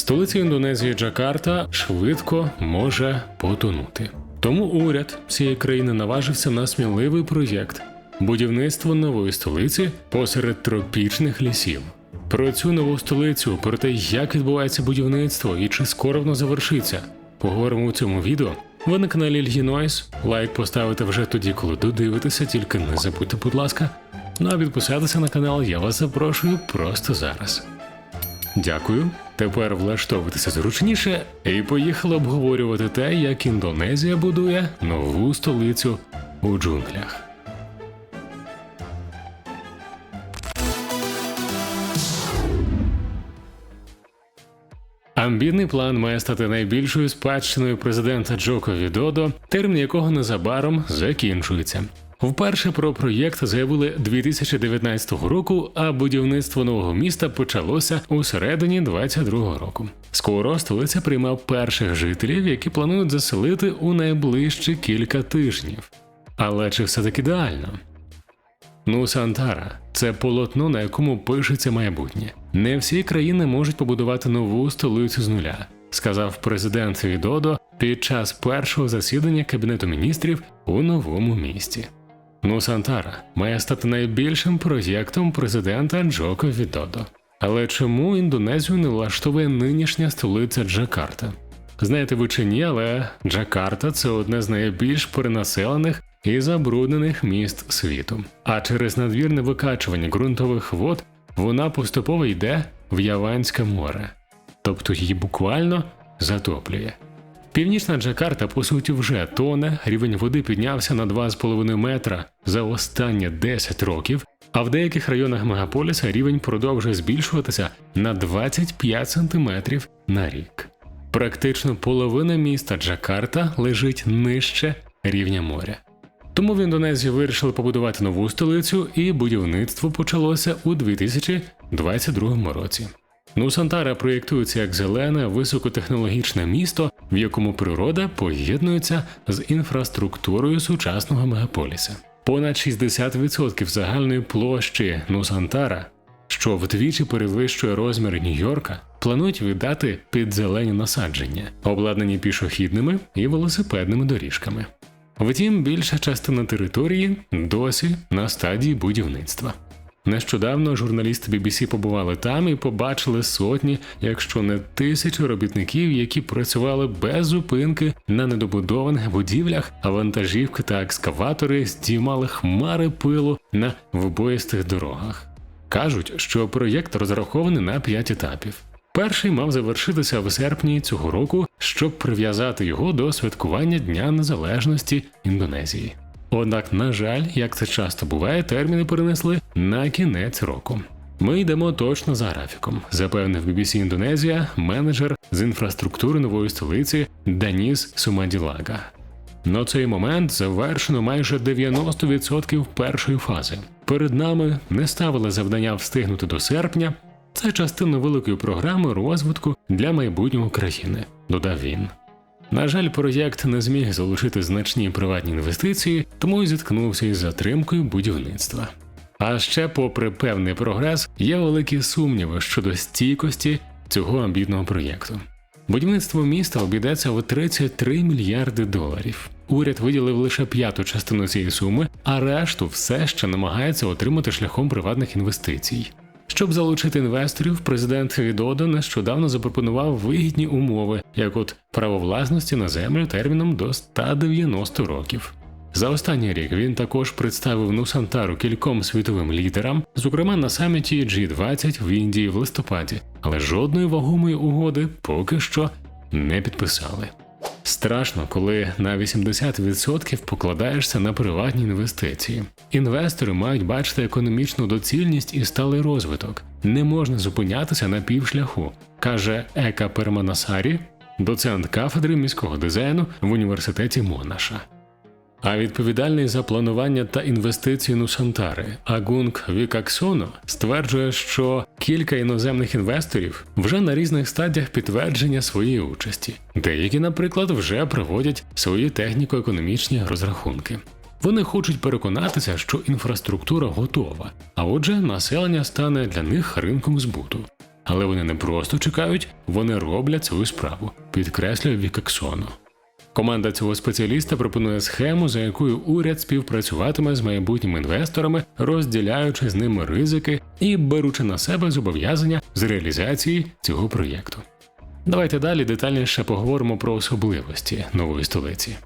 Столиця Індонезії Джакарта швидко може потонути. Тому уряд цієї країни наважився на сміливий проєкт будівництво нової столиці посеред тропічних лісів. Про цю нову столицю, про те, як відбувається будівництво і чи скоро воно завершиться, поговоримо у цьому відео. Ви на каналі Ільгінойс. Лайк поставите вже тоді, коли додивитеся, тільки не забудьте, будь ласка. Ну а підписатися на канал я вас запрошую просто зараз. Дякую. Тепер влаштовуйтеся зручніше і поїхали обговорювати те, як Індонезія будує нову столицю у джунглях. Амбітний план має стати найбільшою спадщиною президента Джоко Відодо, термін якого незабаром закінчується. Вперше про проєкт заявили 2019 року, а будівництво нового міста почалося у середині 22 року. Скоро столиця приймав перших жителів, які планують заселити у найближчі кілька тижнів. Але чи все таки ідеально? Ну, Сантара це полотно, на якому пишеться майбутнє. Не всі країни можуть побудувати нову столицю з нуля, сказав президент Відодо під час першого засідання Кабінету міністрів у новому місті. Ну, Сантара має стати найбільшим проєктом президента Джоко Відодо. Але чому Індонезію не влаштовує нинішня столиця Джакарта? Знаєте ви чи ні, але Джакарта це одне з найбільш перенаселених і забруднених міст світу. А через надвірне викачування ґрунтових вод вона поступово йде в Яванське море, тобто її буквально затоплює. Північна Джакарта, по суті, вже тоне, рівень води піднявся на 2,5 метра за останні 10 років, а в деяких районах мегаполіса рівень продовжує збільшуватися на 25 сантиметрів на рік. Практично половина міста Джакарта лежить нижче рівня моря. Тому в Індонезії вирішили побудувати нову столицю, і будівництво почалося у 2022 році. Нусантара проєктується як зелене, високотехнологічне місто, в якому природа поєднується з інфраструктурою сучасного мегаполіса. Понад 60% загальної площі Нусантара, що вдвічі перевищує розмір Нью-Йорка, планують віддати під зелені насадження, обладнані пішохідними і велосипедними доріжками. Втім, більша частина території досі на стадії будівництва. Нещодавно журналісти BBC побували там і побачили сотні, якщо не тисячі робітників, які працювали без зупинки на недобудованих будівлях, а вантажівки та екскаватори здіймали хмари пилу на вбоїстих дорогах. Кажуть, що проєкт розрахований на 5 етапів. Перший мав завершитися в серпні цього року, щоб прив'язати його до святкування Дня Незалежності Індонезії. Однак, на жаль, як це часто буває, терміни перенесли на кінець року. Ми йдемо точно за графіком, запевнив BBC Індонезія, менеджер з інфраструктури нової столиці Даніс Сумаділага. На цей момент завершено майже 90% першої фази. Перед нами не ставили завдання встигнути до серпня. Це частина великої програми розвитку для майбутнього країни, додав він. На жаль, проєкт не зміг залучити значні приватні інвестиції, тому й зіткнувся із затримкою будівництва. А ще, попри певний прогрес, є великі сумніви щодо стійкості цього амбітного проєкту. Будівництво міста обійдеться в 33 мільярди доларів. Уряд виділив лише п'яту частину цієї суми, а решту все ще намагається отримати шляхом приватних інвестицій. Щоб залучити інвесторів, президент Відодо нещодавно запропонував вигідні умови, як от право власності на землю терміном до 190 років. За останній рік він також представив Нусантару кільком світовим лідерам, зокрема на саміті G20 в Індії в листопаді, але жодної вагомої угоди поки що не підписали. Страшно, коли на 80% покладаєшся на приватні інвестиції. Інвестори мають бачити економічну доцільність і сталий розвиток. Не можна зупинятися на півшляху, каже Ека Перманасарі, доцент кафедри міського дизайну в університеті Монаша. А відповідальний за планування та інвестиції Нусантари Агунг Вікаксоно стверджує, що кілька іноземних інвесторів вже на різних стадіях підтвердження своєї участі. Деякі, наприклад, вже проводять свої техніко-економічні розрахунки. Вони хочуть переконатися, що інфраструктура готова, а отже, населення стане для них ринком збуту. Але вони не просто чекають, вони роблять свою справу, підкреслює Вікаксоно. Команда цього спеціаліста пропонує схему, за якою уряд співпрацюватиме з майбутніми інвесторами, розділяючи з ними ризики і беручи на себе зобов'язання з реалізації цього проєкту. Давайте далі детальніше поговоримо про особливості нової столиці.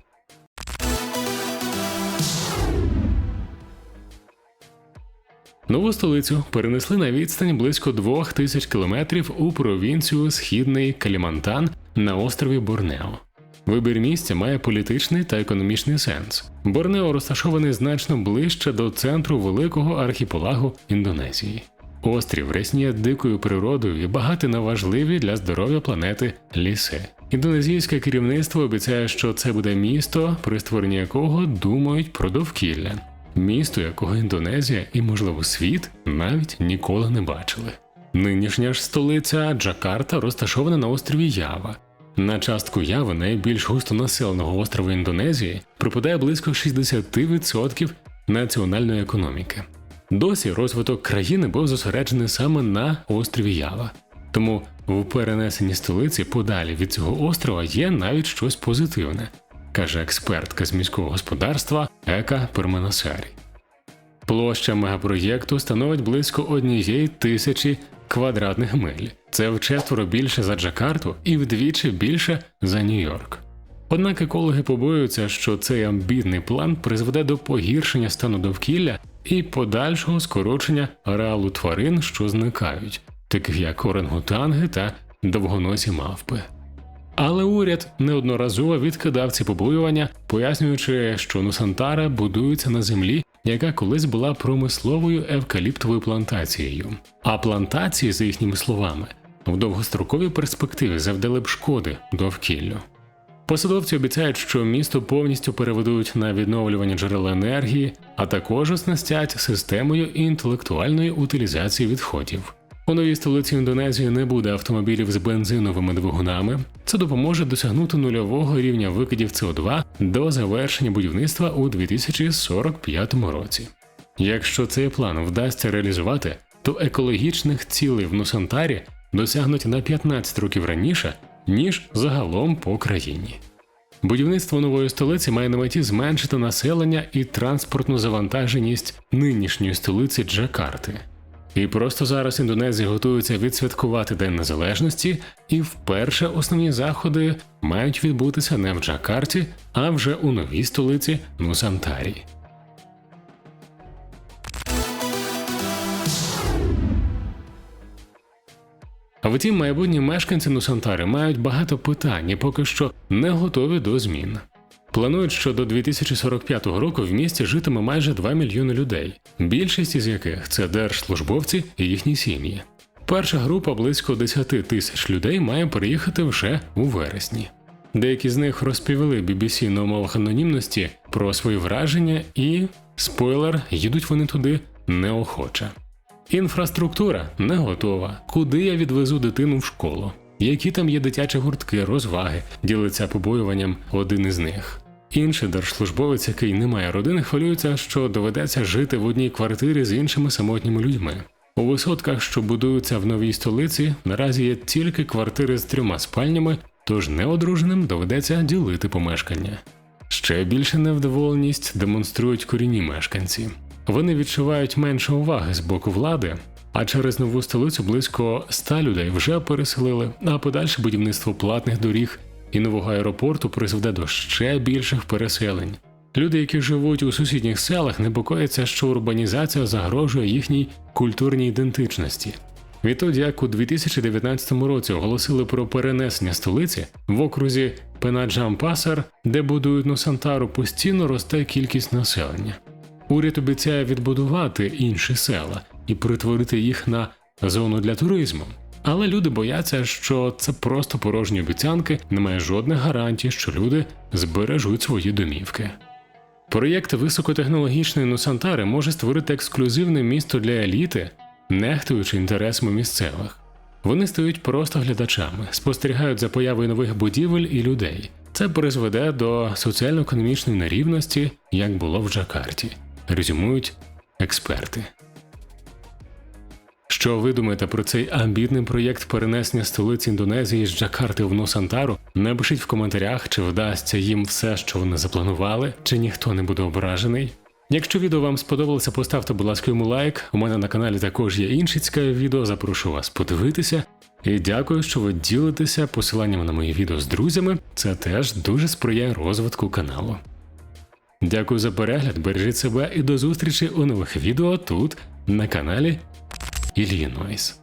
Нову столицю перенесли на відстань близько двох тисяч кілометрів у провінцію Східний Калімантан на острові Борнео. Вибір місця має політичний та економічний сенс. Борнео розташований значно ближче до центру великого архіпелагу Індонезії. Острів рясніє дикою природою і багатий на важливі для здоров'я планети ліси. Індонезійське керівництво обіцяє, що це буде місто, при створенні якого думають про довкілля, місто, якого Індонезія і, можливо, світ навіть ніколи не бачили. Нинішня ж столиця Джакарта розташована на острові Ява. На частку Яви, найбільш густонаселеного острова Індонезії, припадає близько 60% національної економіки. Досі розвиток країни був зосереджений саме на острові Ява. Тому в перенесенні столиці подалі від цього острова є навіть щось позитивне, каже експертка з міського господарства Ека Перманасарі. Площа мегапроєкту становить близько однієї тисячі квадратних миль. Це вчетверо більше за Джакарту і вдвічі більше за Нью-Йорк. Однак екологи побоюються, що цей амбітний план призведе до погіршення стану довкілля і подальшого скорочення ареалу тварин, що зникають, таких як орангутанги та довгоносі мавпи. Але уряд неодноразово відкидав ці побоювання, пояснюючи, що Нусантара будується на землі, яка колись була промисловою евкаліптовою плантацією. А плантації, за їхніми словами, в довгостроковій перспективі завдали б шкоди довкіллю. Посадовці обіцяють, що місто повністю переведуть на відновлювання джерела енергії, а також оснастять системою інтелектуальної утилізації відходів. У новій столиці Індонезії не буде автомобілів з бензиновими двигунами. Це допоможе досягнути нульового рівня викидів СО2 до завершення будівництва у 2045 році. Якщо цей план вдасться реалізувати, то екологічних цілей в Нусантарі досягнуть на 15 років раніше, ніж загалом по країні. Будівництво нової столиці має на меті зменшити населення і транспортну завантаженість нинішньої столиці Джакарти. І просто зараз Індонезія готується відсвяткувати День Незалежності, і вперше основні заходи мають відбутися не в Джакарті, а вже у новій столиці Нусантарі. А втім, майбутні мешканці Нусантари мають багато питань і поки що не готові до змін. Планують, що до 2045 року в місті житиме майже 2 мільйони людей, більшість із яких це держслужбовці і їхні сім'ї. Перша група близько 10 тисяч людей має приїхати вже у вересні. Деякі з них розповіли BBC на умовах анонімності про свої враження, і спойлер, їдуть вони туди неохоче. Інфраструктура не готова. Куди я відвезу дитину в школу? Які там є дитячі гуртки, розваги, ділиться побоюванням один із них. Інший держслужбовець, який не має родини, хвилюється, що доведеться жити в одній квартирі з іншими самотніми людьми. У висотках, що будуються в новій столиці, наразі є тільки квартири з трьома спальнями, тож неодруженим доведеться ділити помешкання. Ще більше невдоволеність демонструють корінні мешканці. Вони відчувають менше уваги з боку влади, а через нову столицю близько ста людей вже переселили, а подальше будівництво платних доріг і нового аеропорту призведе до ще більших переселень. Люди, які живуть у сусідніх селах, непокояться, що урбанізація загрожує їхній культурній ідентичності. Відтоді, як у 2019 році оголосили про перенесення столиці в окрузі Пенаджампасар, де будують Носантару, постійно росте кількість населення. Уряд обіцяє відбудувати інші села і перетворити їх на зону для туризму. Але люди бояться, що це просто порожні обіцянки, немає жодних гарантій, що люди збережуть свої домівки. Проєкт високотехнологічної Нусантари може створити ексклюзивне місто для еліти, нехтуючи інтересами місцевих. Вони стають просто глядачами, спостерігають за появою нових будівель і людей. Це призведе до соціально-економічної нерівності, як було в Джакарті, резюмують експерти. Що ви думаєте про цей амбітний проєкт перенесення столиці Індонезії з Джакарти в Нусантару? Напишіть в коментарях, чи вдасться їм все, що вони запланували, чи ніхто не буде ображений. Якщо відео вам сподобалося, поставте, будь ласка, йому лайк. У мене на каналі також є інші цікаві відео. Запрошую вас подивитися. І дякую, що ви ділитеся посиланнями на мої відео з друзями. Це теж дуже сприяє розвитку каналу. Дякую за перегляд, бережіть себе і до зустрічі у нових відео тут на каналі Іллінойс.